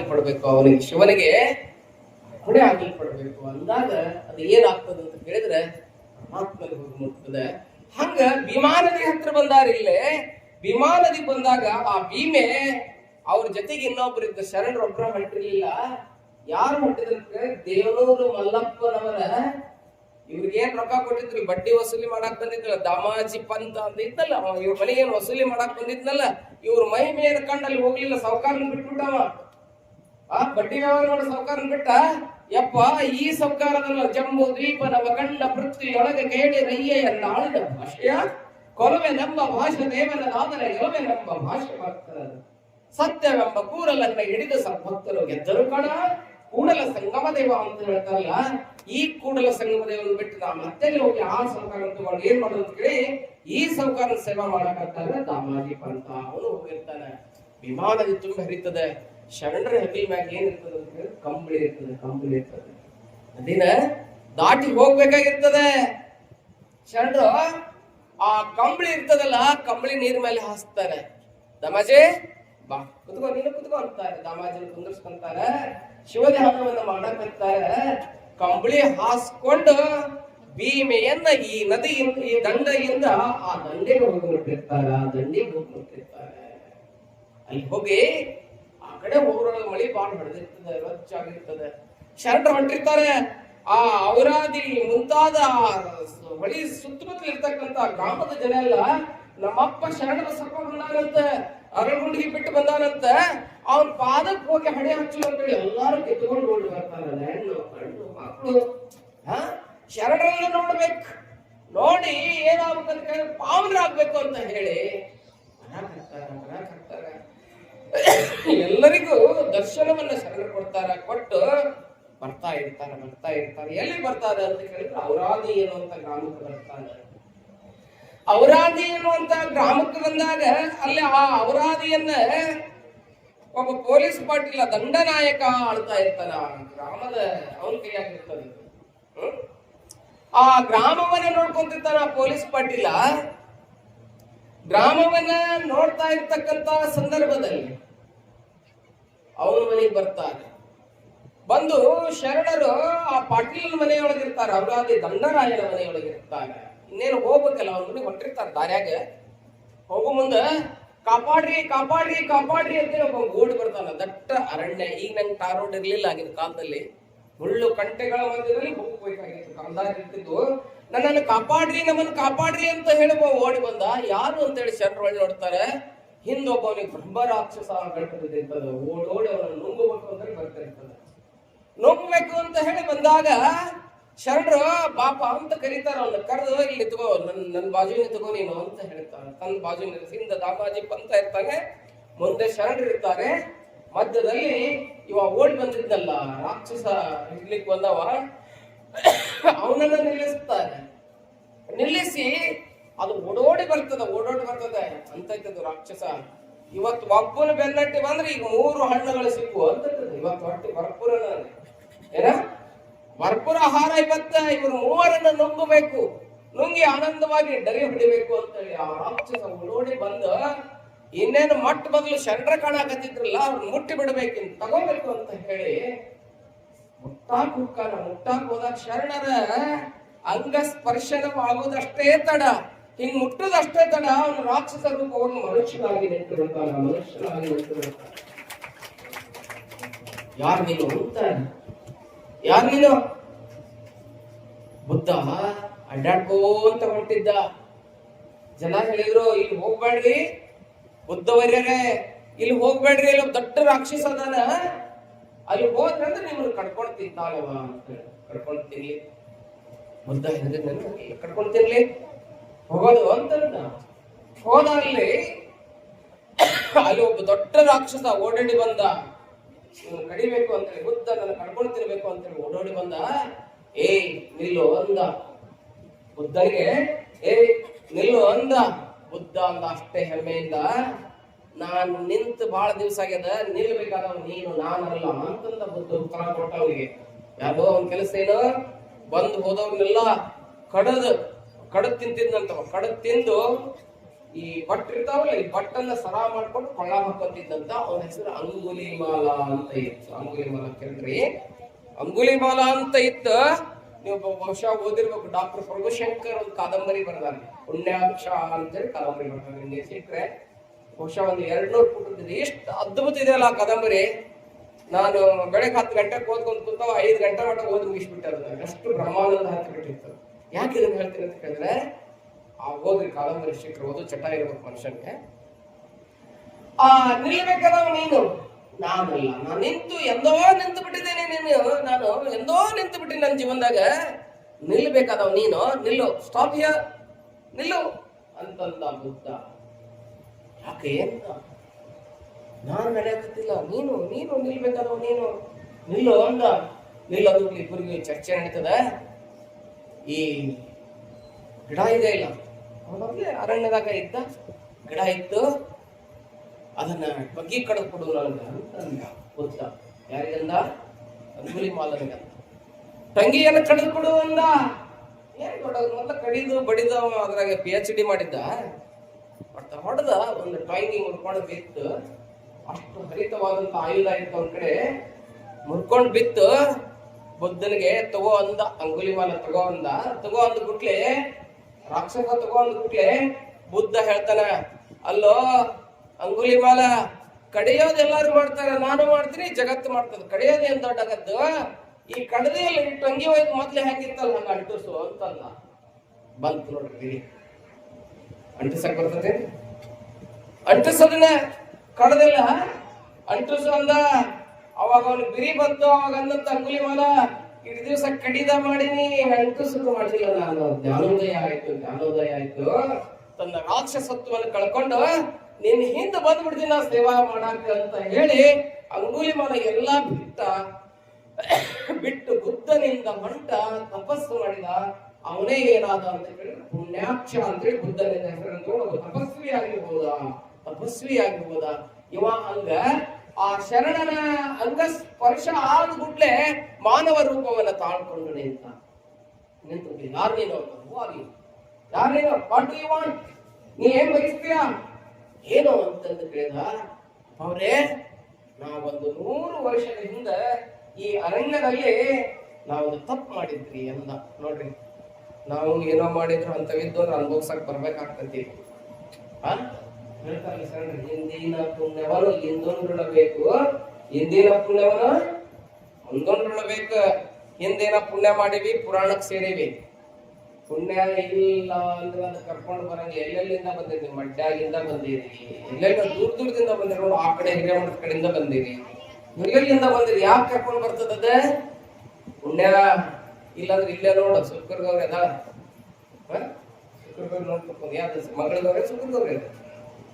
ಕೊಡ್ಬೇಕು ಅವನಿಗೆ. ಶಿವನಿಗೆ ಹೊಣೆ ಕೊಡ್ಬೇಕು. ಅಂದಾಗ ಅದು ಏನಾಗ್ತದೆ ಅಂತ ಕೇಳಿದ್ರೆ ಪರಮಾತ್ಮನಿಗೆ ಹೋಗಿ ಮುಟ್ತದೆ. ಹಂಗ ವಿಮಾನದಿ ಹತ್ರ ಬಂದಾರ ಇಲ್ಲೇ. ವಿಮಾನದಿ ಬಂದಾಗ ಆ ಭೀಮೆ ಅವ್ರ ಜೊತೆಗೆ ಇನ್ನೊಬ್ರು ಇದ್ದ ಶರಣರು ಒಬ್ಬರ ಹೊಂಟಿರ್ಲಿಲ್ಲ. ಯಾರು ಹೊಂಟಿದ್ರೆ ದೇವನೂರು ಮಲ್ಲಪ್ಪನವರ. ಇವ್ರಿಗೆ ಏನ್ ರೊಕ್ಕ ಕೊಟ್ಟಿದ್ರು? ಬಡ್ಡಿ ವಸೂಲಿ ಮಾಡಕ್ ಬಂದಿದ್ರಲ್ಲ ದಾಮಾಜಿ ಪಂತ ಅಂತ ಇದ್ನಲ್ಲ ಇವ್ರ ಮನೆಗೆ ಏನ್ ವಸೂಲಿ ಮಾಡಕ್ ಬಂದಿದ್ನಲ್ಲ? ಇವ್ರ ಮೈ ಮೇಲೆ ಕಂಡು ಅಲ್ಲಿ ಹೋಗ್ಲಿಲ್ಲ ಸಾವುಕಾರನ ಬಿಟ್ಬಿಟ್ಟವ. ಆ ಬಡ್ಡಿ ವ್ಯವಹಾರ ಮಾಡೋ ಸಾವುಕಾರನ ಬಿಟ್ಟ ಯಪ್ಪ ಈ ಸೌಕಾರದಲ್ಲ ಜಂಬು ದ್ವೀಪ ನವಗಂಡ ಪೃಥ್ವಿಯೊಳಗೆ ಕೇಳಿ ರಯ್ಯ ಎಲ್ಲ ಆಳಿದ ಭಾಷೆಯ. ಕೊಲವೆ ನಂಬ ಭಾಷೆ ದೇವನ ನಾದನ ಎಲವೆ ನಮ್ಮ ಭಾಷೆ ಮಾಡ್ತಾರೆ ಸತ್ಯವೆಂಬ ಕೂರಲನ್ನ ಹಿಡಿದ ಭಕ್ತರು ಗೆದ್ದರು ಕಣ. ಕೂಡಲ ಸಂಗಮ ದೇವ ಅಂತ ಹೇಳ್ತಾರಲ್ಲ ಈ ಕೂಡಲ ಸಂಗಮ ದೇವನ ಬಿಟ್ಟು ನಾ ಮತ್ತೆ ಹೋಗಿ ಆ ಸಾವುಕಾರ ತಗೊಂಡು ಏನ್ ಮಾಡೋದು ಅಂತ ಕೇಳಿ ಈ ಸಾವುಕಾರ ಸೇವಾ ಮಾಡಕತ್ತಾರ ದಾಮಾಜಿ ಪಂತ ಅವನು ಹೋಗಿರ್ತಾನೆ. ವಿಮಾನದ ತುಂಬ ಹರಿತದೆ. ಶರಣರ ಹೆಗಲ ಮ್ಯಾಗ ಏನ್ ಇರ್ತದ ಕಂಬಳಿ ಇರ್ತದೆ ಕಂಬಳಿ ಇರ್ತದೆ. ಅದಿನ ದಾಟಿ ಹೋಗ್ಬೇಕಾಗಿರ್ತದೆ. ಶರಣರು, ಆ ಕಂಬಳಿ ಇರ್ತದಲ್ಲ ಕಂಬಳಿ ನೀರ್ ಮೇಲೆ ಹಾಸ್ತಾರೆ. ದಮಾಜೆ, ಬಾ, ಕುತ್ಕೋ, ನೀನು ಕುತ್ಕೋ ಅಂತಾರೆ. ದಾಮಾಜಿನ ಕುಂದರ್ಸ್ಕೊಂತಾರೆ. ಶಿವಧ್ಯಾನವನ್ನ ಮಾಡಕತ್ತಾರೆ. ಕಂಬಳಿ ಹಾಸ್ಕೊಂಡು ಭೀಮೆಯನ್ನ ಈ ನದಿಯಿಂದ, ಈ ದಂಡೆಯಿಂದ ಆ ದಂಡೆಗೆ ಹೋಗಿ ಮುಟ್ಟಿರ್ತಾರ ಆ ದಂಡೆಗೆ ಹೋಗಿ ಮುಟ್ಟಿರ್ತಾರೆ ಅಲ್ಲಿ ಹೋಗಿ ಕಡೆ ಊರೊಳಗೆ ಮಳಿ ಬಾಳ್ ಹೊಡೆದಿರ್ತದೆ ರಚ್ಚಾಗಿರ್ತದೆ ಶರಣರು ಹೊಂಟಿರ್ತಾರೆ. ಆ ಔರಾದಿ ಮುಂತಾದ ಹೊಳಿ ಸುತ್ತಮುತ್ತಲು ಇರ್ತಕ್ಕಂತ ಗ್ರಾಮದ ಜನ ಎಲ್ಲ ನಮ್ಮಪ್ಪ ಶರಣರ ಸಪ್ಪ ಬಂದಾನಂತ ಅರಗುಂಡಿಗೆ ಬಿಟ್ಟು ಬಂದಾನಂತ. ಅವ್ನ ಪಾದಕ್ಕೆ ಹೋಗಿ ಹಣೆ ಹಚ್ಚು ಅಂತೇಳಿ ಎಲ್ಲಾರು ಕಿತ್ಕೊಂಡು ಓಡಿ ಬರ್ತಾರೆ. ಹೆಣ್ಣು ಕಣ್ಣು ಮಕ್ಕಳು, ಹಾ? ಶರಣರನ್ನ ನೋಡ್ಬೇಕು. ನೋಡಿ ಏನಾಗ್ಬೇಕಂತ ಕೇಳಿ ಪಾವನರಾಗ್ಬೇಕು ಅಂತ ಹೇಳಿ ಬರಾಕತ್ತಾರೆ. ಎಲ್ಲರಿಗೂ ದರ್ಶನವನ್ನ ಸರಳ ಕೊಡ್ತಾರ, ಕೊಟ್ಟು ಬರ್ತಾ ಇರ್ತಾರೆ ಬರ್ತಾ ಇರ್ತಾರೆ. ಎಲ್ಲಿ ಬರ್ತಾರೆ ಅಂತ ಕೇಳಿದ್ರೆ, ಔರಾದಿ ಎನ್ನುವಂತ ಗ್ರಾಮಕ್ಕೆ ಬರ್ತಾರೆ. ಔರಾದಿ ಅನ್ನುವಂತ ಗ್ರಾಮಕ್ಕೆ ಬಂದಾಗ ಅಲ್ಲಿ ಆ ಔರಾದಿಯನ್ನ ಒಬ್ಬ ಪೊಲೀಸ್ ಪಾಟೀಲ ದಂಡನಾಯಕ ಆಳ್ತಾ ಇರ್ತಾನ. ಗ್ರಾಮದ ಅವನ ಕೈಯಾಗಿರ್ತದೆ. ಹ್ಮ್? ಆ ಗ್ರಾಮವನ್ನ ನೋಡ್ಕೊಂತಿರ್ತಾನ ಪೊಲೀಸ್ ಪಾಟೀಲ. ಗ್ರಾಮವನ್ನ ನೋಡ್ತಾ ಇರ್ತಕ್ಕಂತ ಸಂದರ್ಭದಲ್ಲಿ ಅವನ ಮನೆಗೆ ಬರ್ತಾರೆ. ಬಂದು ಶರಣರು ಆ ಪಾಟೀಲ್ ಮನೆಯೊಳಗಿರ್ತಾರೆ ಅವರಾದಿ ದಂಡರಾಯನ ಮನೆಯೊಳಗಿರ್ತಾರೆ. ಇನ್ನೇನು ಹೋಗ್ಬೇಕಲ್ಲ, ಅವ್ರ ಮನೆಗೆ ಹೊಟ್ಟಿರ್ತಾರೆ ದಾರ್ಯಾಗ. ಹೋಗೋ ಮುಂದ, ಕಾಪಾಡ್ರಿ ಕಾಪಾಡ್ರಿ ಕಾಪಾಡ್ರಿ ಅಂತ ಒಬ್ಬ ಓಡಿ ಬರ್ತಾನ, ದಟ್ಟ ಅರಣ್ಯ. ಈಗ ನಂಗೆ ಟಾರ್ ರೋಡ್ ಇರ್ಲಿಲ್ಲ ಆಗಿನ ಕಾಲದಲ್ಲಿ. ಮುಳ್ಳು ಕಂಟೆಗಳ ಮಧ್ಯದಲ್ಲಿ ಹೋಗ್ಬೇಕಾಗಿತ್ತು. ಕಂದಾಯ ಇರ್ತಿದ್ದು ನನ್ನನ್ನು ಕಾಪಾಡ್ರಿ, ನಮ್ಮನ್ನು ಕಾಪಾಡ್ರಿ ಅಂತ ಹೇಳುವ ಓಡಿ ಬಂದ. ಯಾರು ಅಂತೇಳಿ ಶರಣರು ನೋಡ್ತಾರೆ? ಹಿಂದೊಬ್ಬವನಿಗೆ ಬ್ರಹ್ಮರಾಕ್ಷಸ ಬಿದ್ದಿರ್ತದೆ ಓಡೋಡಿ ಅವನು ನುಂಗಬೇಕು ಅಂತ ಹೇಳಿ ಬರ್ತಿರ್ತದೆ ನುಂಗಬೇಕು ಅಂತ ಹೇಳಿ ಬಂದಾಗ ಶರಣರು, ಪಾಪ ಅಂತ ಕರೀತಾರ ಅವನ್ನ ಕರೆದು, ಇಲ್ಲಿ ತಗೋ, ನನ್ ನನ್ನ ಬಾಜುವಿನ ತಗೋ ನೀನು ಅಂತ ಹೇಳ್ತಾನೆ ತನ್ನ ಬಾಜು ನಿಲ್ಲಿಸಿ ಹಿಂದ ದಾಮಾಜಿ ಪಂತ ಇರ್ತಾನೆ. ಮುಂದೆ ಶರಣರು ಇರ್ತಾರೆ. ಮಧ್ಯದಲ್ಲಿ ಇವ ಓಡಿ ಬಂದಿದ್ದಲ್ಲ ರಾಕ್ಷಸ ಹಿಡ್ಲಿಕ್ಕೆ ಬಂದವ. ಅವನನ್ನ ನಿಲ್ಲಿಸ್ತಾರೆ. ನಿಲ್ಲಿಸಿ ಅದು ಓಡೋಡಿ ಬರ್ತದೆ ಓಡೋಡಿ ಬರ್ತದೆ. ಅಂತ ಇದ್ದದ್ದು ರಾಕ್ಷಸ. ಇವತ್ತು ಒಬ್ಬನ ಬೆನ್ನಟ್ಟಿ ಬಂದ್ರೆ ಈಗ ಮೂರು ಹಣ್ಣುಗಳು ಸಿಕ್ಕು ಅಂತ ಇವತ್ತು ಹೊಟ್ಟೆ ಭರ್ಪೂರ ಏನ? ಭರ್ಪೂರ ಆಹಾರ ಇವತ್ತ. ಇವರು ಮೂವರನ್ನ ನುಂಗಬೇಕು. ನುಂಗಿ ಆನಂದವಾಗಿ ಡರಿ ಹೊಡಿಬೇಕು ಅಂತೇಳಿ ಆ ರಾಕ್ಷಸ ಓಡೋಡಿ ಬಂದ. ಇನ್ನೇನು ಮಟ್ಟ ಬದಲು ಶರಣರ ಕಾಣಕತ್ತಿದ್ರಲ್ಲ ಅವ್ರು ಮುಟ್ಟಿ ಬಿಡ್ಬೇಕಿನ್ ತಗೋಬೇಕು ಅಂತ ಹೇಳಿ ಮುಟ್ಟಾಕ್ ಹುಕ್ಕಾನ ಮುಟ್ಟಾಕ್ ಹೋದಾಗ ಶರಣರ ಅಂಗ ಸ್ಪರ್ಶನವಾಗುವುದಷ್ಟೇ ತಡ. ಹಿಂಗ್ ಮುಟ್ಟದಷ್ಟೇ ತಡ ಅವನು ರಾಕ್ಷಸ ರೂಪವನ್ನು ಮನುಷ್ಯನಾಗಿ ನಿಂತು ಬಿಡ್ತಾನ ಮನುಷ್ಯನಾಗಿ ನಿಂತು ಬಿಡ್ತಾನೆ ಯಾರು ನೀನು? ಯಾರು ನೀನು? ಬುದ್ಧ. ಅಡ್ಡಾಡ್ಕೋಂತ ಹೊಂಟಿದ್ದ. ಜನ ಹೇಳಿದ್ರು ಇಲ್ಲಿ ಹೋಗ್ಬೇಡ್ರಿ ಬುದ್ಧವರ್ಯರೇ ಇಲ್ಲಿ ಹೋಗ್ಬೇಡ್ರಿ ಇಲ್ಲಿ ದೊಡ್ಡ ರಾಕ್ಷಸ ಅದಾನ. ಅಲ್ಲಿ ಹೋದ್ರಂದ್ರೆ ನಿಮ್ಮನ್ನು ನಿಮ್ಗೆ ತಿಂತಾಳವ ಅಂತ ಕಡ್ಕೊಂಡು ತಿನ್ಲಿ. ಬುದ್ಧ ಹೇಳಿದ್ರೆ ಕಡ್ಕೊಂಡು ತಿನ್ಲಿ. ಹೋಗೋದು ಅಂತ ಹೋದಲ್ಲಿ ಅಲ್ಲಿ ಒಬ್ಬ ದೊಡ್ಡ ರಾಕ್ಷಸ ಓಡಾಡಿ ಬಂದ. ಕಡಿಬೇಕು ಅಂತೇಳಿ ಬುದ್ಧ ನನ್ನ ಕಡ್ಕೊಂಡು ತಿನ್ಬೇಕು ಅಂತೇಳಿ ಓಡಾಡಿ ಬಂದ. ಏ ನಿಲ್ಲು ಅಂದ. ಬುದ್ಧನಿಗೆ ಏ ನಿಲ್ಲು ಅಂದ. ಬುದ್ಧ ಅಂದ ಅಷ್ಟೇ ಹೆಮ್ಮೆಯಿಂದ. ನಾನು ನಿಂತು ಬಹಳ ದಿವಸ ಆಗ್ಯದ, ನಿಲ್ಬೇಕಾದವ ನೀನು, ನಾನಲ್ಲ ಅಂತಂದ ಬುದ್ಧ ಉತ್ತರ ಕೊಟ್ಟ ಅವನಿಗೆ. ಯಾರೋ ಅವನ ಕೆಲಸ ಏನು? ಬಂದು ಹೋದವ್ರನ್ನೆಲ್ಲ ಕಡದ್ ಕಡದ್ ತಿಂತಿದ್ನಂತವ ಕಡದ್ ತಿಂದು ಈ ಬಟ್ ಇರ್ತಾವಲ್ಲ, ಈ ಬಟ್ಟನ್ನ ಸರ ಮಾಡ್ಕೊಂಡು ಕೊಳ್ಳ ಹಾಕೊಂತಿದ್ದಂತ ಅವನ ಹೆಸರು ಅಂಗುಲಿಮಾಲ ಅಂತ ಇತ್ತು. ಅಂಗುಲಿಮಾಲ ಕೇಳ್ರಿ. ಅಂಗುಲಿಮಾಲ ಅಂತ ಇತ್ತು. ನೀವು ಬಹುಶಃ ಓದಿರ್ಬೇಕು. ಡಾಕ್ಟರ್ ಪ್ರಭುಶಂಕರ್ ಒಂದು ಕಾದಂಬರಿ ಬರ್ದಾರ. ಪುಣ್ಯಾಕ್ಷ ಅಂತೇಳಿ ಕಾದಂಬರಿ ಬರ್ತಾರೆ ನೀವು ಸಿಟ್ರೆ ಬಹುಶಃ ಒಂದು ಎರಡ್ ನೂರು ಎಷ್ಟು ಅದ್ಭುತ ಇದೆಯಲ್ಲ ಆ ಕಾದಂಬರಿ. ನಾನು ಬೆಳಗ್ಗೆ ಹತ್ತು ಗಂಟೆಗೆ ಓದ್ಕೊಂಡು ಕೂತಾವ ಐದು ಗಂಟೆ ಮಟ್ಟ ಓದಿ ಮುಗಿಸ್ಬಿಟ್ಟೆ ಅಷ್ಟು ಬ್ರಹ್ಮಾನಂದ ಹತ್ತಿ ಬಿಟ್ಟಿತ್ತು. ಯಾಕೆ ಇದನ್ನು ಹೇಳ್ತೀನಿ ಅಂತ ಕೇಳಿದ್ರೆ, ಆ ಓದ್ರಿ ಕಾದಂಬರಿ ಶಿಖರ ಓದು ಚಟ ಇರಬೇಕು ಮನುಷ್ಯನಿಗೆ. ಆ ನಿಲ್ಬೇಕಾದವ ನೀನು? ನಾನಲ್ಲ. ನಾನು ನಿಂತು ಎಂದೋ ನಿಂತು ಬಿಟ್ಟಿದ್ದೇನೆ ನೀನು ನಾನು ಎಂದೋ ನಿಂತು ಬಿಟ್ಟಿನಿ ನನ್ನ ಜೀವನದಾಗ. ನಿಲ್ಬೇಕಾದವ ನೀನು. ನಿಲ್ಲು. ಸ್ಟಾಪ್ ಹಿಯರ್ ನಿಲ್ಲು. ಅಂತಂದ ಬುದ್ಧ. ಯಾಕೆ? ಅಂತ ನಾನು ನಡೆಯಕತ್ತಿಲ್ಲ. ನೀನು ನೀನು ನಿಲ್ಬೇಕಾದವ ನೀನು. ನಿಲ್ಲು ಅಂದ. ನಿಲ್ಲೋದು ಇಬ್ಬರಿಗೆ ಚರ್ಚೆ ನಡೀತದ. ಈ ಗಿಡ ಇದೆ ಇಲ್ಲ. ಅವನೊಂದೇ ಅರಣ್ಯದಾಗ ಇದ್ದ ಗಿಡ ಇತ್ತು. ಅದನ್ನ ಬಗ್ಗಿ ಕಡೆ ಕೊಡುವ ಅಂದ ಬುದ್ಧ ಯಾರಿಗಂದ? ಅಂಗುಲಿ ಮಾಲನಿಗೆ ತಂಗಿಯನ್ನು ಕಡಿದು ಕೊಡು ಅಂದ. ಏನ್ ಕೊಡೋದು ಮೊದಲ ಕಡಿದು ಬಡಿದು ಅದ್ರಾಗ ಪಿ ಎಚ್ ಡಿ ಮಾಡಿದ್ದ. ಬಟ್ ಹೊಡೆದ ಒಂದು ಟಾಯಿಂಗಿಂಗ್ ಮುರ್ಕೊಂಡು ಬಿತ್ತು. ಅಷ್ಟು ಹರಿತವಾದಂತ ಆಯುಧ ಇತ್ತು ಅವ್ನ ಕಡೆ. ಮುರ್ಕೊಂಡು ಬಿತ್ತು. ಬುದ್ಧನಿಗೆ ತಗೋ ಅಂದ ಅಂಗುಲಿಮಾಲ ತಗೋ ಅಂದ. ತಗೋ ಅಂದ ಗುಟ್ಲೆ ರಾಕ್ಷಸ ತಗೋ ಅಂದ ಗುಟ್ಲೆ ಬುದ್ಧ ಹೇಳ್ತಾನ, ಅಲ್ಲೋ, ಅಂಗುಲಿ ಮಾಲ ಕಡಿಯೋದೆಲ್ಲಾರು ಮಾಡ್ತಾರೆ, ನಾನು ಮಾಡ್ತೀನಿ, ಜಗತ್ತು ಮಾಡ್ತದೆ. ಕಡಿಯೋದೇನ್ ದೊಡ್ಡಾಗದ್ದು ಈ ಕಡದಿಯಲ್ಲಿ ಟಂಗಿ ಒಯ್ದು ಮೊದ್ಲೇ ಹಾಕಿತ್ತಲ್ಲ, ಹಂಗ ಅಂಟಿಸು ಅಂತಲ್ಲ ಬಂತು ನೋಡ್ರಿ. ಅಂಟಿಸಕ್ ಬರ್ತದೆ? ಅಂಟಿಸೋದನ್ನ ಕಡದಿಲ್ಲ ಅಂಟಿಸು ಅಂದ. ಅವಾಗ ಅವನು ಬಿರಿ ಬಂತು, ಅವಾಗ ಅಂದಂತ ಅಂಗುಲಿ ಮಾಲ ಇಡೀ ದಿವಸ ಕಡಿದ ಮಾಡಿನಿ ಸುಖ ಮಾಡಿಲ್ಲ ನಾನು. ಜ್ಞಾನೋದಯ ಆಯ್ತು ಜ್ಞಾನೋದಯ ಆಯ್ತು. ತನ್ನ ರಾಕ್ಷಸತ್ವವನ್ನು ಕಳ್ಕೊಂಡು ನಿನ್ ಹಿಂದೆ ಬಂದ್ಬಿಡ್ತೀನಿ ನಾ ಸೇವಾ ಮಾಡಾಕ ಅಂತ ಹೇಳಿ, ಅಂಗುಲಿ ಮಾಲ ಎಲ್ಲಾ ಬಿಟ್ಟ, ಬಿಟ್ಟು ಬುದ್ಧನಿಂದ ಮಂಟ ತಪಸ್ಸು ಮಾಡಿದ, ಅವನೇ ಏನಾದ ಅಂತ ಹೇಳಿ ಪುಣ್ಯಾಕ್ಷ ಅಂತೇಳಿ ಬುದ್ಧನಿಂದ ಹೆಸರನ್ನು ತಗೊಂಡು ತಪಸ್ವಿ ಆಗಿರ್ಬೋದ ತಪಸ್ವಿ ಆಗಿರ್ಬೋದ ಇವ ಹಂಗ ಆ ಶರಣನ ಅಂಗ ಸ್ಪರ್ಶ ಆದ ಗುಡ್ಲೆ ಮಾನವ ರೂಪವನ್ನ ತಾಳ್ಕೊಂಡು ಅಂತ. ನಿಂತು ಯಾರು ನೀನು? ಯಾರು ನೀನು? ವಾಟ್ ಯು ವಾಂಟ್ ನೀ ಏನ್ ಬಯಸ್ತೀಯ? ಏನು ಅಂತಂದು ಕೇಳಿದ ಅವರೇ ನಾವೊಂದು ನೂರು ವರ್ಷದ ಹಿಂದೆ ಈ ಅರಣ್ಯದಲ್ಲಿ ನಾವೊಂದು ತಪ್ಪು ಮಾಡಿದ್ರಿ ಎಲ್ಲ ನೋಡ್ರಿ, ನಾವು ಏನೋ ಮಾಡಿದ್ರು ಅಂತವಿದ್ದು ಅನುಭವಿಸಕ್ ಬರ್ಬೇಕಾಗ್ತತಿ ಆ? ಹೇಳ್ತಾರಲ್ಲ ಶರಣರು, ಹಿಂದಿನ ಪುಣ್ಯವನ್ನು ಹಿಂದೊಂದಿಡಬೇಕು ಹಿಂದಿನ ಪುಣ್ಯವನ್ನು ಮುಂದೊಂದಿಡಬೇಕು ಹಿಂದಿನ ಪುಣ್ಯ ಮಾಡಿವಿ ಪುರಾಣಕ್ಕೆ ಸೇರಿವಿ. ಪುಣ್ಯ ಇಲ್ಲ ಅಂದ್ರೆ ಅದು ಕರ್ಕೊಂಡು ಬರಂಗ ಎಲ್ಲೆಲ್ಲಿಂದ ಬಂದಿದ್ದೀವಿ ಮಡ್ಡಾಗಿಂದ ಬಂದಿರಿ. ಎಲ್ಲೆಲ್ಲ ದೂರ ದೂರದಿಂದ ಬಂದಿರೋ ಆ ಕಡೆ ಹಿರೇಮಠದ ಕಡೆಯಿಂದ ಬಂದಿರಿ. ಎಲ್ಲೆಲ್ಲಿಂದ ಬಂದಿರಿ? ಯಾಕೆ ಕರ್ಕೊಂಡು ಬರ್ತದ ಪುಣ್ಯ ಇಲ್ಲಾಂದ್ರೆ ಇಲ್ಲೇ ನೋಡ ಸುಕ್ಕರ್ಗವ್ರೆ ಅದ. ಸುಕ್ಕರ್ಗವ್ರೆ ನೋಡ್ಕೊಂಡು ಯಾವ್ದು ಮಗಳದವ್ರೆ ಸುಕ್ಕರ್ಗವ್ರೆ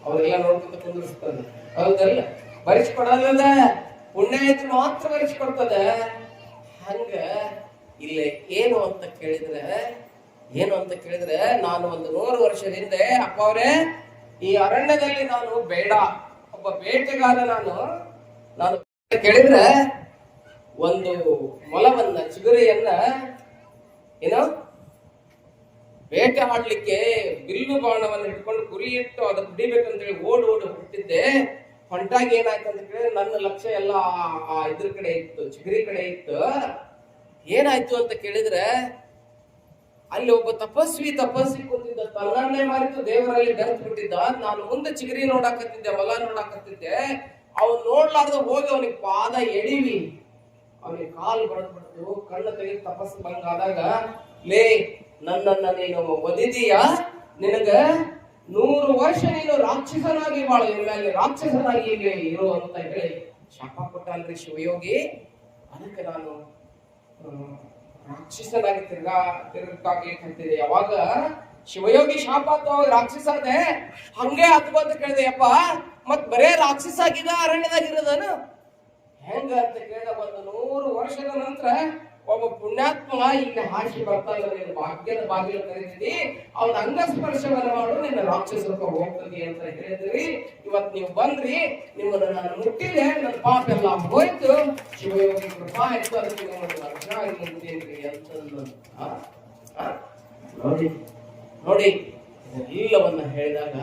ಅವರೆಲ್ಲ ನೋಡ್ಕೊಂತ ಕುಂದಿರಿಸ್ತದೆ ಹೌದಲ್ಲ? ಬರಿಸ್ಕೊಡಲ್ಲ ಪುಣ್ಯ ಇದ್ರೆ ಮಾತ್ರ ಬರಿಸ್ಕೊಡ್ತದ? ಹಂಗ ಇಲ್ಲಿ ಏನು ಅಂತ ಕೇಳಿದ್ರೆ, ಏನು ಅಂತ ಕೇಳಿದ್ರೆ ನಾನು ಒಂದು ನೂರು ವರ್ಷದ ಹಿಂದೆ, ಅಪ್ಪ ಅವರೇ, ಈ ಅರಣ್ಯದಲ್ಲಿ ನಾನು ಬೇಡ. ಒಬ್ಬ ಬೇಟೆಗಾರ ನಾನು. ನಾನು ಕೇಳಿದ್ರೆ ಒಂದು ಮೊಲವನ್ನ, ಚಿಗುರೆಯನ್ನ, ಏನೋ? ಬೇಟೆ ಆಡ್ಲಿಕ್ಕೆ ಬಿಲ್ಲು ಬಾಣವನ್ನು ಹಿಡ್ಕೊಂಡು ಗುರಿ ಇಟ್ಟು ಅದಕ್ಕೆ ಹಿಡಿಬೇಕಂತೇಳಿ ಓಡ್ ಓಡಿ ಹೊರಟಿದ್ದೆ ಹೊಂಟಾಗಿ ಏನಾಯ್ತು ಅಂತ ಕೇಳಿದ್ರೆ ನನ್ನ ಲಕ್ಷ್ಯ ಎಲ್ಲ ಆ- ಇದ್ರ ಕಡೆ ಇತ್ತು, ಚಿಗರಿ ಕಡೆ ಇತ್ತು. ಏನಾಯ್ತು ಅಂತ ಕೇಳಿದ್ರೆ ಅಲ್ಲಿ ಒಬ್ಬ ತಪಸ್ವಿ ತಪಸ್ವಿ ಕೂತಿದ್ದ, ತನ್ನನ್ನೇ ಮಾರಿತು ದೇವರಲ್ಲಿ ಬೆರೆತು ಬಿಟ್ಟಿದ್ದ. ನಾನು ಮುಂದೆ ಚಿಗರಿ ನೋಡಾಕತ್ತಿದ್ದೆ, ಹೊಲ ನೋಡಾಕತ್ತಿದ್ದೆ. ಅವನು ನೋಡ್ಲಾರ್ದ ಹೋಗಿ ಅವನಿಗೆ ಪಾದ ಎಳಿವಿ. ಅವನಿಗೆ ಕಾಲು ಬಡದ್ಬಿಡ್ತು. ಕಣ್ಣು ತೆಗೆದು ತಪಸ್ಸು ಬಂಗಾದಾಗ ಲೇ ನನ್ನನ್ನ ನೀನು ಒದಿದೀಯ ನಿನಗ ನೂರು ವರ್ಷ ನೀನು ರಾಕ್ಷಸನಾಗಿ ಬಾಳು. ಮೇಲೆ ರಾಕ್ಷಸನಾಗಿ ಇಲ್ಲಿ ಇರು ಅಂತ ಹೇಳಿ ಶಾಪ ಕೊಟ್ಟಲ್ರಿ ಶಿವಯೋಗಿ. ಅದಕ್ಕೆ ನಾನು ರಾಕ್ಷಸನಾಗಿ ತಿರ್ಗಾ ತಿರ್ಗಾಗಿ ಹೇಳ್ತಿದ್ದೆ. ಯಾವಾಗ ಶಿವಯೋಗಿ ಶಾಪ ಅವಾಗ ರಾಕ್ಷಸ ಅದೇ ಹಂಗೆ ಅದು ಅಂತ ಕೇಳಿದೆ ಅಪ್ಪ ಮತ್ ಬರೇ ರಾಕ್ಷಸ ಆಗಿದ ಅರಣ್ಯದಾಗಿರೋದನು ಹೆಂಗ ಅಂತ ಕೇಳಿದ ಒಂದು ನೂರು ವರ್ಷದ ನಂತರ ಒಬ್ಬ ಪುಣ್ಯಾತ್ಮ ಇಲ್ಲಿ ಹಾಕಿ ಬರ್ತಾ ಇಲ್ಲ ನೀನು ಭಾಗ್ಯದ ಬಾಗಿಲು ಕರೀತೀನಿ. ಅವನ ಅಂಗಸ್ಪರ್ಶವನ್ನು ಮಾಡು ನಿನ್ನ ರಾಕ್ಷಸರಕ್ಕ ಹೋಗ್ತದೆ ಅಂತ ಹೇಳಿದ್ರಿ. ಇವತ್ ನೀವು ಬಂದ್ರಿ ನಿಮ್ಮನ್ನು ನಾನು ಮುಟ್ಟಿದೆ ನನ್ನ ಪಾಪ ಎಲ್ಲ ಹೋಯ್ತು. ಶಿವಯೋಗಿ ಕೃಪಾ ಆಯ್ತು ಅದಕ್ಕೆ ನಿಮ್ಮನ್ನು ರಕ್ಷಣಾಗಿ ಮುಟ್ಟಿದ್ರಿ ಅಂತ? ನೋಡಿ. ನೋಡಿ ಎಲ್ಲವನ್ನ ಹೇಳಿದಾಗ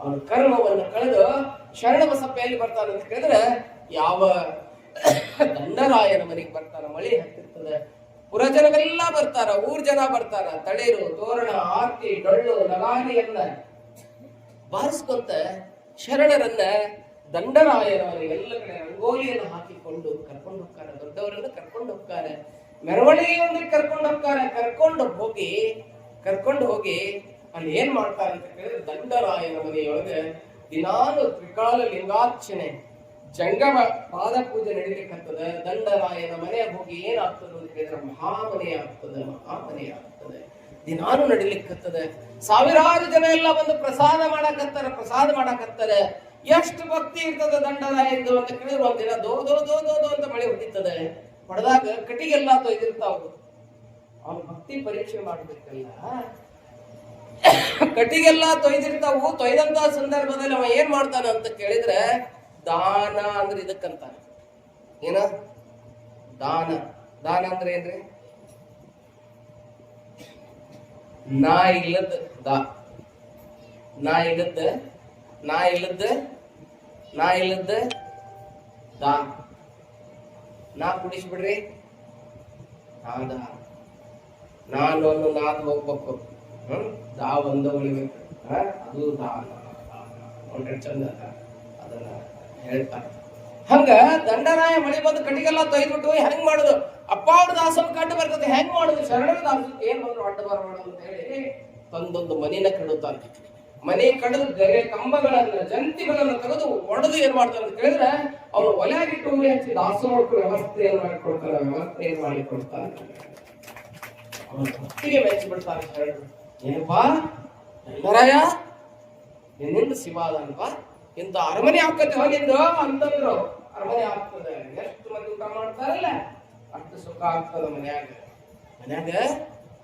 ಅವನ ಕರ್ಮವನ್ನು ಕಳೆದು ಶರಣ ಬಸಪ್ಪೆಯಲ್ಲಿ ಬರ್ತಾನೆ ಅಂತ ಕೇಳಿದ್ರೆ ಯಾವ ದಂಡರಾಯನ ಮನೆಗೆ ಬರ್ತಾನ ಮಳೆ ಹತ್ತಿರ್ತದೆ ಪುರಜನವೆಲ್ಲ ಬರ್ತಾರ, ಊರ್ ಜನ ಬರ್ತಾರ ತಳಿರು ತೋರಣ, ಆರ್ತಿ, ಡೊಳ್ಳು ನಗಾರಿಯನ್ನ ಬಾರಿಸ್ಕೊಂತ ಶರಣರನ್ನ ದಂಡರಾಯರವರು ಎಲ್ಲ ಕಡೆ ರಂಗೋಲಿಯನ್ನು ಹಾಕಿಕೊಂಡು ಕರ್ಕೊಂಡು ಹೋಗ್ತಾರೆ ದೊಡ್ಡವರನ್ನ ಕರ್ಕೊಂಡು ಹೋಗ್ತಾರೆ ಮೆರವಣಿಗೆಯೊಂದಿಗೆ ಕರ್ಕೊಂಡು ಹೋಗ್ತಾರೆ ಕರ್ಕೊಂಡು ಹೋಗಿ ಕರ್ಕೊಂಡು ಹೋಗಿ ಅಲ್ಲಿ ಏನ್ ಮಾಡ್ತಾರೆ ಅಂತ ಕೇಳಿದ್ರೆ ದಂಡರಾಯನ ಮನೆಯೊಳಗೆ ದಿನಾಲು ತ್ರಿಕಾಲ ಲಿಂಗಾರ್ಚನೆ ಜಂಗಮ ಪಾದ ಪೂಜೆ ನಡೀಲಿಕ್ಕಂತದ ದಂಡರಾಯನ ಮನೆ ಹೋಗಿ ಏನಾಗ್ತದೆ ಅಂತ ಕೇಳಿದ್ರೆ ಮಹಾಮನೆ ಆಗ್ತದೆ ಮಹಾಮನೆ ಆಗ್ತದೆ. ದಿನಾನು ನಡಿಲಿಕ್ಕತ್ತದ ಸಾವಿರಾರು ಜನ ಎಲ್ಲ ಬಂದು ಪ್ರಸಾದ ಮಾಡಕತ್ತಾರ, ಪ್ರಸಾದ ಮಾಡಕತ್ತಾರೆ. ಎಷ್ಟು ಭಕ್ತಿ ಇರ್ತದೆ ದಂಡರಾಯಂದು ಅಂತ ಕೇಳಿದ್ರು ಒಂದಿನ ದೋ ದೋ ದೋ ದೋ ದೋ ಅಂತ ಮಳೆ ಹೊಡಿತದೆ ಹೊಡೆದಾಗ ಕಟಿಗೆಲ್ಲ ತೊಯ್ದಿರ್ತಾವ ಅವ್ನ ಭಕ್ತಿ ಪರೀಕ್ಷೆ ಮಾಡ್ಬೇಕಲ್ಲ. ಕಟಿಗೆಲ್ಲ ತೊಯ್ದಿರ್ತಾವು ತೊಯ್ದಂತ ಸಂದರ್ಭದಲ್ಲಿ ಅವ ಏನ್ ಮಾಡ್ತಾನ ಅಂತ ಕೇಳಿದ್ರೆ ದಾನ ಅಂದ್ರೆ ಇದಕ್ಕಂತಾನೆ ಏನ? ದಾನ. ದಾನ ಅಂದ್ರೆ ಏನ್ರಿ? ನಾ ಇಲ್ಲದ ದಾ. ನಾ ಇಲ್ಲದ ನಾ ಇಲ್ಲದ ನಾ ಇಲ್ಲದ ದಾ. ನಾ ಕುಡಿಸ್ಬಿಡ್ರಿ. ನಾದ ನಾನು ಅನ್ನೋ ನಾದ್ ಹೋಗ್ಬೇಕು. ಹ್ಮ್? ದಾ ಒಂದ ಉಳಿಬೇಕು. ಹ? ಅದು ದಾನ. ನೋಡ್ರಿ, ಚಂದ ಅದ. ಅದನ್ನ ಹೇಳ್ತಾರೆ ಹಂಗ ದಂಡರಾಯ ಮಳಿ ಬಂದು ಕಟ್ಟಿಗೆಲ್ಲ ತೊಯ್ದ್ಬಿಟ್ಟು ಹೆಂಗ್ ಮಾಡುದು? ಅಪ್ಪ ಅವ್ರ ದಾಸನ ಕಂಡು ಬರ್ತದೆ, ಹೆಂಗ್ ಮಾಡುದು? ಶರಣರ ದಾಸಕ್ಕೆ ಏನ್ ಬಂದ್ರು ಅಡ್ಡ ಬರಬಾರ್ದು ಅಂತ ಹೇಳಿ ತಂದೊಂದು ಮನಿನ ಕಡುತ್ತಾನೆ ಮನೆ ಕಡಿದು ಗರೆ ಕಂಬಗಳನ್ನ, ಜಂತಿಗಳನ್ನ ತೆಗೆದು ಒಡೆದು ಏನ್ ಮಾಡ್ತಾರೆ ಅಂತ ಕೇಳಿದ್ರೆ ಅವನು ಒಲೆಯಾಗಿಟ್ಟು ಉರಿ ಹಚ್ಚಿ ವ್ಯವಸ್ಥೆ ಏನ್ ಮಾಡಿಕೊಡ್ತಾರ? ವ್ಯವಸ್ಥೆ ಏನ್ ಅವನ ಭಕ್ತಿಗೆ ಮೆಚ್ಚಿ ಬಿಡ್ತಾರೆ ಏನಪ್ಪಾ ದಂಡರಾಯ, ನಿನ್ನಿಂದ ಶಿವಾದನಪ್ಪ ಇಂತ ಅರಮನೆ ಆಗ್ತದೆ ಹೋಗಿದ್ದು ಅಂತಂದ್ರು. ಅರಮನೆ ಆಗ್ತದೆ ಎಷ್ಟು ಮಂದಿ ಊಟ ಮಾಡ್ತಾರಲ್ಲ? ಅಷ್ಟು ಸುಖ ಆಗ್ತದ ಮನ್ಯಾಗ. ಮನ್ಯಾಗ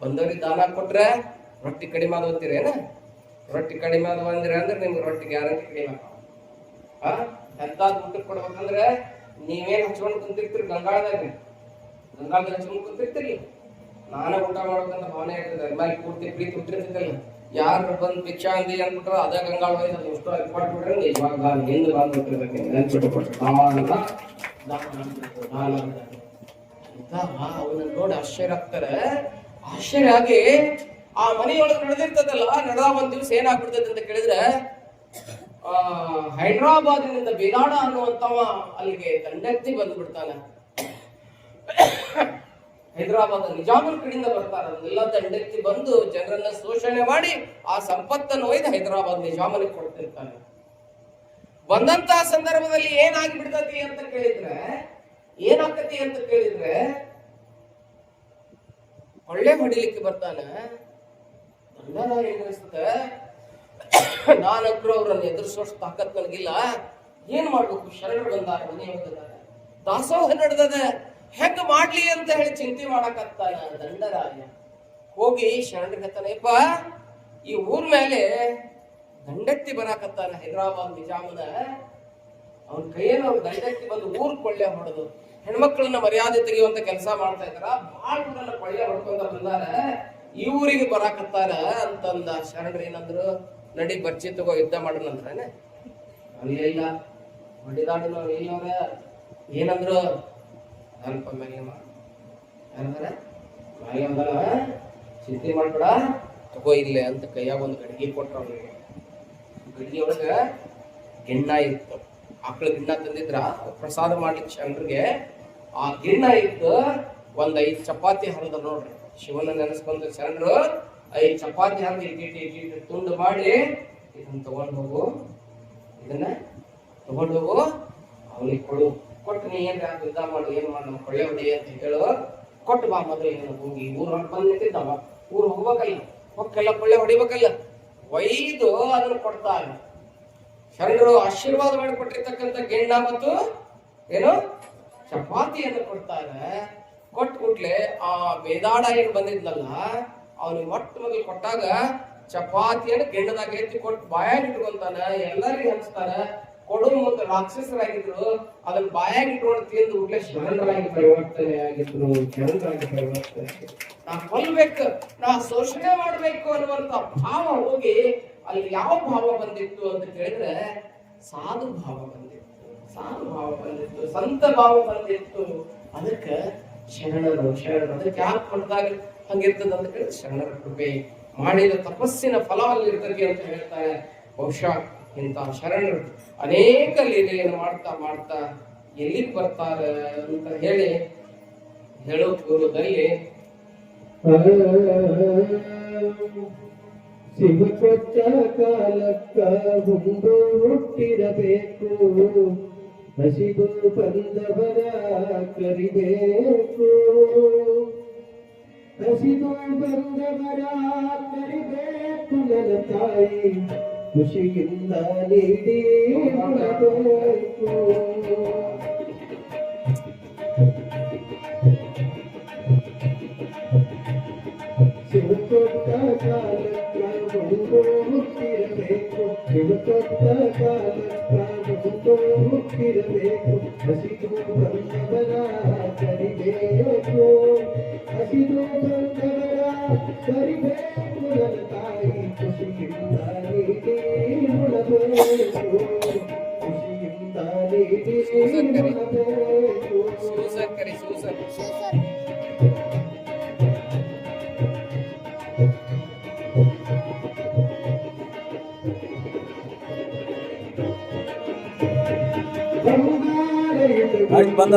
ಬಂದವ್ರಿಗೆ ದಾನ ಕೊಟ್ರೆ ರೊಟ್ಟಿ ಕಡಿಮೆ ಆದ ಓದ್ತೀರೇನ ರೊಟ್ಟಿ ಕಡಿಮೆ ಆದ ಬಂದ್ರೆ ಅಂದ್ರೆ ನಿಮ್ಗೆ ರೊಟ್ಟಿ ಗ್ಯಾರಂಟಿ ಕಡಿಮೆ ಹಾ ಎಂತಾದ್ ಊಟಕ್ಕೆ ಕೊಡ್ಬೇಕಂದ್ರೆ ನೀವೇನ್ ಹಚ್ಕೊಂಡು ಕುಂತಿರ್ತೀರಿ ಗಂಗಾಳದಾಗ? ಗಂಗಾಳದಾಗ ಹಚ್ಕೊಂಡು ಕುಂತಿರ್ತೀರಿ? ನಾನೇ ಊಟ ಮಾಡ್ಬೇಕಂತ ಭಾವನೆ ಇರ್ತದೆ ಮೇಲೆ ಪೂರ್ತಿ ಪ್ರೀತಿ ಹುಟ್ಟಿರ್ತೈತಲ್ಲ. ಯಾರು ಬಂದು ಭಿಕ್ಷಾ ಅಂತ ಅಂದ್ಬಿಟ್ರೆ ಅದೇ ಗಂಗಾಳ ವಯಸ್ಸು ಅದು ಎಷ್ಟು ಕೊಟ್ಬಿಟ್ರೆ ಇವಾಗ ನಾನು ಹಿಂದೆ ಬಂದು ಹೋಗ್ತಿರ್ಬೇಕು ನೆನ್ಪಿಟ್ಟು. ಅಂತ ಅವನ್ನ ನೋಡಿ ಆಶ್ಚರ್ಯ ಆಗ್ತಾರೆ ಆಶ್ಚರ್ಯ ಆಗಿ ಆ ಮನೆಯೊಳಗೆ ನಡೆದಿರ್ತದಲ್ಲ ನಡೆದ ಒಂದ್ ದಿವಸ ಏನಾಗ್ಬಿಡ್ತೈತೆ ಅಂತ ಕೇಳಿದ್ರೆ, ಆ, ಹೈದ್ರಾಬಾದಿನಿಂದ ಬಿಲಾಡ ಅನ್ನುವಂತವ ಅಲ್ಲಿಗೆ ದಂಡೆತ್ತಿ ಬಂದ್ಬಿಡ್ತಾನೆ ಹೈದರಾಬಾದ್ ನಿಜಾಮರ ಕಡೆಯಿಂದ ಬರ್ತಾರೆ. ಅದನ್ನೆಲ್ಲ ದಂಡೆತ್ತಿ ಬಂದು ಜನರನ್ನ ಶೋಷಣೆ ಮಾಡಿ ಆ ಸಂಪತ್ತನ್ನು ಒಯ್ದು ಹೈದರಾಬಾದ್ ನಿಜಾಮನಿಗೆ ಕೊಡ್ತಿರ್ತಾನೆ ಬಂದಂತ ಸಂದರ್ಭದಲ್ಲಿ ಏನಾಗಿ ಬಿಡ್ತತಿ ಅಂತ ಕೇಳಿದ್ರೆ ಏನಾಗ್ತತಿ ಅಂತ ಕೇಳಿದ್ರೆ ಒಳ್ಳೆ ಹೊಡಿಲಿಕ್ಕೆ ಬರ್ತಾನೆ. ನಾನಂತರೂ ಅವ್ರನ್ನ ಎದುರಿಸೋಷ್ಟು ತಾಕತ್ ನನಗಿಲ್ಲ. ಏನ್ ಮಾಡ್ಬೇಕು? ಶರಣರು ಬಂದಾರ ಮನೆಯ ದಾಸೋಹ ನಡೆದದ. ಹೆಂಗ್ ಮಾಡ್ಲಿ ಅಂತ ಹೇಳಿ ಚಿಂತೆ ಮಾಡಕತ್ತಾನ ದಂಡರಾಯ. ಹೋಗಿ ಶರಣರಿಗೆ ಯಪ್ಪ, ಈ ಊರ್ ಮೇಲೆ ದಂಡೆತ್ತಿ ಬರಾಕತ್ತಾನ ಹೈದರಾಬಾದ್ ನಿಜಾಮನ. ಅವನ ಕೈಯಲ್ಲಿ ಅವ್ರು ದಂಡೆತ್ತಿ ಬಂದು ಊರ್ ಕೊಳ್ಳೆ ಹೊಡೆದು ಹೆಣ್ಮಕ್ಳನ್ನ ಮರ್ಯಾದೆ ತೆಗೆಯುವಂತ ಕೆಲಸ ಮಾಡ್ತಾ ಇದಾರ ಭಾಳ ಊರನ್ನ ಕೊಳ್ಳೆ ಹೊಡ್ಕೊಂತ ಬಂದಾರ. ಈ ಊರಿಗೆ ಬರಾಕತ್ತಾರ ಅಂತಂದ ಶರಣರು ಏನಂದ್ರು, ನಡಿ ಬಚ್ಚಿ ತಗೋ, ಯುದ್ಧ ಮಾಡೋಣಂದ್ರೇನೆ ಅವ್ರಿಗೆ ಇಲ್ಲ. ಇಲ್ಲವ್ರ ಏನಂದ್ರು ಸ್ವಲ್ಪ ಮ್ಯಾಗೆ ಏನಂದ್ರೆ ಚಿಂತೆ ಮಾಡ್ಬೇಡ. ತಗೋ ಇಲ್ಲೇ ಅಂತ ಕೈಯಾಗ ಒಂದು ಗಡಿಗೆ ಕೊಟ್ರ ಅವ್ರಿಗೆ ಗಡಿಗೆ ಒಳಗೆ ಗಿಣ್ಣ ಇತ್ತು. ಆಕಳ ಗಿಣ್ಣ ತಂದಿದ್ರ, ಪ್ರಸಾದ ಮಾಡ್ಲಿಕ್ಕೆ ಶರಣರಿಗೆ ಆ ಗಿಣ್ಣ ಇತ್ತು, ಒಂದ್ ಐದು ಚಪಾತಿ ಹರಿದ ನೋಡ್ರಿ. ಶಿವನ ನೆನೆಸ್ಕೊಂಡ ಶರಣರು, ಐದು ಚಪಾತಿ ಹರಿದು ಇಟ್ಟಿಟ್ಟು ಇಟ್ಟಿಟ್ಟು ತುಂಡು ಮಾಡಿ ಇದನ್ನ ತಗೊಂಡು ಹೋಗು. ಇದನ್ನ ತಗೊಂಡು ಹೋಗು. ಅವನಿಗೆ ಕೊಡು. ಕೊಟ್ಟು ನೀ ಏನ್ ಯುದ್ಧ ಮಾಡು, ಏನ್ ಮಾಡಿ ನಮ್ಮ ಕೊಳ್ಳೆ ಹೊಡಿ ಅಂತ ಹೇಳು. ಕೊಟ್ಟು ಬಾ ಮೊದಲು ಏನು ಹೋಗಿ ಊರ್ ಹೊಟ್ಟು ಬಂದು ನಿಂತಿದ್ದವ. ಊರು ಹೋಗ್ಬೇಕಲ್ಲ ಹೊಕ್ಕೆಲ್ಲ ಕೊಳ್ಳೆ ಹೊಡಿಬೇಕಲ್ಲ ಒಯ್ದು ಅದನ್ನ ಕೊಡ್ತಾರೆ ಶರಣರು ಆಶೀರ್ವಾದ ಮಾಡಿಕೊಟ್ಟಿರ್ತಕ್ಕಂಥ ಗೆಂಡ ಮತ್ತು ಏನು? ಚಪಾತಿಯನ್ನು ಕೊಡ್ತಾರೆ ಕೊಟ್ಟು ಕೂಡ್ಲೆ ಆ ಬೇದಾಡ ಏನು ಬಂದಿದ್ನಲ್ಲ ಅವನು ಮೊಟ್ಟ ಮೊದಲು ಕೊಟ್ಟಾಗ ಚಪಾತಿಯನ್ನು ಗೆಂಡದಾಗ ಎತ್ತಿ ಕೊಟ್ಟು ಬಾಯಾಗ ಇಟ್ಕೊಂತಾನ, ಎಲ್ಲರಿಗೂ ಹಂಚ್ತಾನ ಕೊಡು ಮತ್ತು ರಾಕ್ಷಸರಾಗಿದ್ರು, ಅದನ್ನ ಬಾಯಾಗಿ ಇಟ್ಕೊಂಡು ತಿಂದು ಉಡ್ಲೆ ಶರಣರಾಗಿ ಪರಿವರ್ತನೆ ಆಗಿದ್ರು, ಶರಣರಾಗಿ ಪರಿವರ್ತನೆ. ನಾ ಕೊಲ್ಬೇಕು, ನಾ ಶೋಷಣೆ ಮಾಡ್ಬೇಕು ಅನ್ನುವಂತ ಭಾವ ಹೋಗಿ ಅಲ್ಲಿ ಯಾವ ಭಾವ ಬಂದಿತ್ತು ಅಂತ ಕೇಳಿದ್ರೆ, ಸಾಧು ಭಾವ ಬಂದಿತ್ತು. ಸಾಧು ಭಾವ ಬಂದಿತ್ತು, ಸಂತ ಭಾವ ಬಂದಿತ್ತು. ಅದಕ್ಕೆ ಶರಣರು ಶರಣರು. ಅದಕ್ಕೆ ಯಾಕೆ ಕೊಡ್ದಾಗ ಹಂಗಿರ್ತದ ಅಂತ ಕೇಳಿದ್ರೆ ಶರಣರ ಕೃಪೆ. ಮಾಡಿದ ತಪಸ್ಸಿನ ಫಲ ಅಲ್ಲಿರ್ತದೆ ಅಂತ ಹೇಳ್ತಾರೆ ಬಹುಶಃ. ಇಂಥ ಶರಣರು ಅನೇಕ ಲೀಲೆಯನ್ನು ಮಾಡ್ತಾ ಮಾಡ್ತಾ ಎಲ್ಲಿಗೆ ಬರ್ತಾರ ಅಂತ ಹೇಳಿ ಹೇಳೋ ಪೂರ್ವದಲ್ಲಿ ಕೊಟ್ಟ ಕಾಲಕ್ಕ ಹುಂಡು ಹುಟ್ಟಿರಬೇಕು. ಹಸಿದು ಬಂದವರ ಕರಿಬೇಕು. ಹಸಿದು ಬಂದವರ ಕರಿಬೇಕು ನನ್ನ ತಾಯಿ. ಖುಷಿಯಿಂದ ನೀಡಿ ಮಾಡಬೇಕು ಶಿವಕೊಟ್ಟ ಕಾಲಕ್ಕ ಒಂದು ಹುಟ್ಟಿರಬೇಕು ಶಿವಕೊಟ್ಟ ಕಾಲಕ್ಕ ಒಂದು ಹುಟ್ಟಿರಬೇಕು ಹಸಿದು ಬಂದವರ ಕರಿಬೇಕು ಹಸಿದು ಉಣಬೇಕು ಖುಷಿಯಿಂದ ನೀಡಿ ಉಣಬೇಕು ಸೂಸಕ್ಕರಿ ಸೂಸಕ್ ಆಯ್ತು ಬಂದ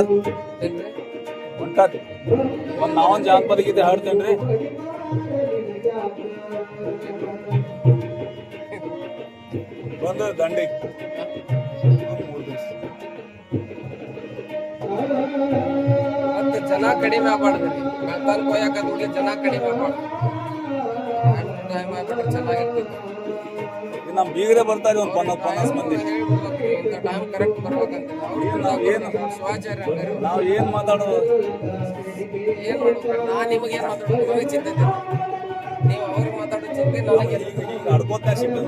ಹೊಂಟಾತಿ ಒಂದ್ ನಾವೊಂದ್ ಜಾನಪದ ಗೀತೆ ಹಾಡ್ತೇನ್ರಿ ದಂಡಿ ಮತ್ತೆ ಜನ ಕಡಿಮೆ ಆಗ್ಬಾರ್ದು. ಬೆಳ್ತಾಲ್ ಕೊಯ್ಯಾಕ ಜನ ಕಡಿಮೆ ಆಗ್ಬಾರ್ದು. ಟೈಮ್ ಆಗ್ಬಿಟ್ರೆ ಚೆನ್ನಾಗಿರ್ತದೆ ನಮ್ ಬೀಗರೇ ಬರ್ತಾರೆ ಒಂದು ಪನ್ನಾಸ್ ಪನ್ನಾಸ್ ಮಂದಿ. ಟೈಮ್ ಕರೆಕ್ಟ್ ಬರ್ಬೇಕಂತ. ನಾವು ಏನು ಶಿವಾಚಾರ್ಯ ನಾವು ಏನ್ ಮಾತಾಡೋದು? ಏನು ನಾನು ನಿಮಗೆ ಏನು ಮಾತಾಡೋದು? ಚಿಂತೆ. ನೀವು ಅವ್ರಿಗೆ ಮಾತಾಡೋ ಚಿಂತೆ ನನಗೆ. ಈಗ ನಡ್ಕೋತಾ ಅಡ್ಕೋತ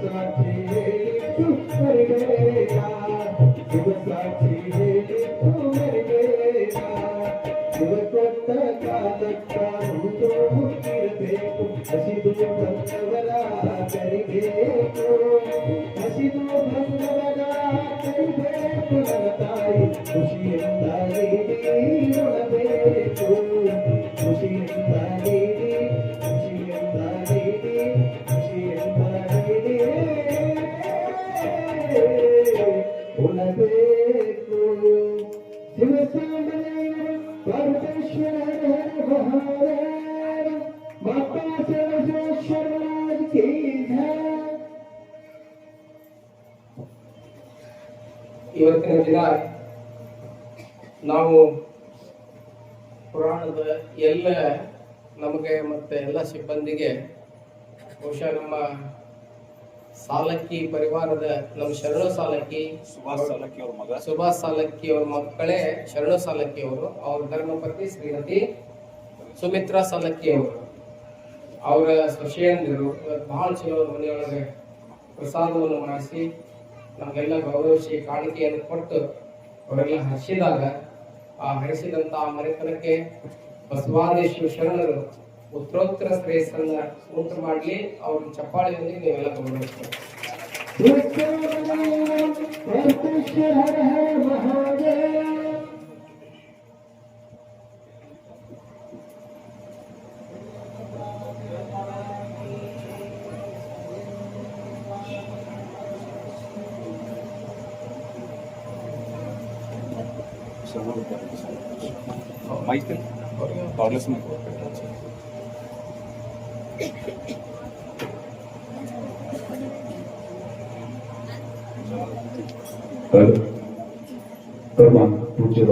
ಶಿವಸಾಕ್ಷಿ ಇವತ್ತಿನ ದಿನ ನಾವು ಪುರಾಣದ ಎಲ್ಲ ನಮಗೆ ಮತ್ತೆ ಎಲ್ಲ ಸಿಬ್ಬಂದಿಗೆ ಬಹುಶಃ ನಮ್ಮ ಸಾಲಕ್ಕಿ ಪರಿವಾರದ ನಮ್ಮ ಶರಣ ಸಾಲಕ್ಕಿ ಸುಭಾಷ್ ಸಾಲಕ್ಕಿ ಅವ್ರ ಮಗ. ಸುಭಾಷ್ ಸಾಲಕ್ಕಿ ಅವ್ರ ಮಕ್ಕಳೇ ಶರಣ ಸಾಲಕ್ಕಿ ಅವರು. ಅವ್ರ ಧರ್ಮಪತಿ ಶ್ರೀಮತಿ ಸುಮಿತ್ರಾ ಸಾಲಕ್ಕಿ ಅವರು. ಅವರ ಸೊಸೆಯಂದಿರು ಬಹಳ ಚಲೋ ಮನೆಯೊಳಗೆ ಪ್ರಸಾದವನ್ನು ಮಾಡಿಸಿ ನಮಗೆಲ್ಲ ಗೌರವಿಸಿ ಕಾಣಿಕೆಯನ್ನು ಕೊಟ್ಟು ಅವರೆಲ್ಲ ಹರಿಸಿದಾಗ ಆ ಹರಿಸಿದಂತ ಆ ಮನೆತನಕ್ಕೆ ಬಸವಾದೇಶ್ವರ ಶರಣರು ಉತ್ತರೋತ್ತರ ಶ್ರೇಯಸ್ಸನ್ನ ಉಂಟು ಮಾಡಲಿ ಅವ್ರ ಚಪ್ಪಾಳಿಯಲ್ಲಿ ನೀವೆಲ್ಲ ಗೌರವಿಸ್ತಾರೆ wireless में तर मग पुढचे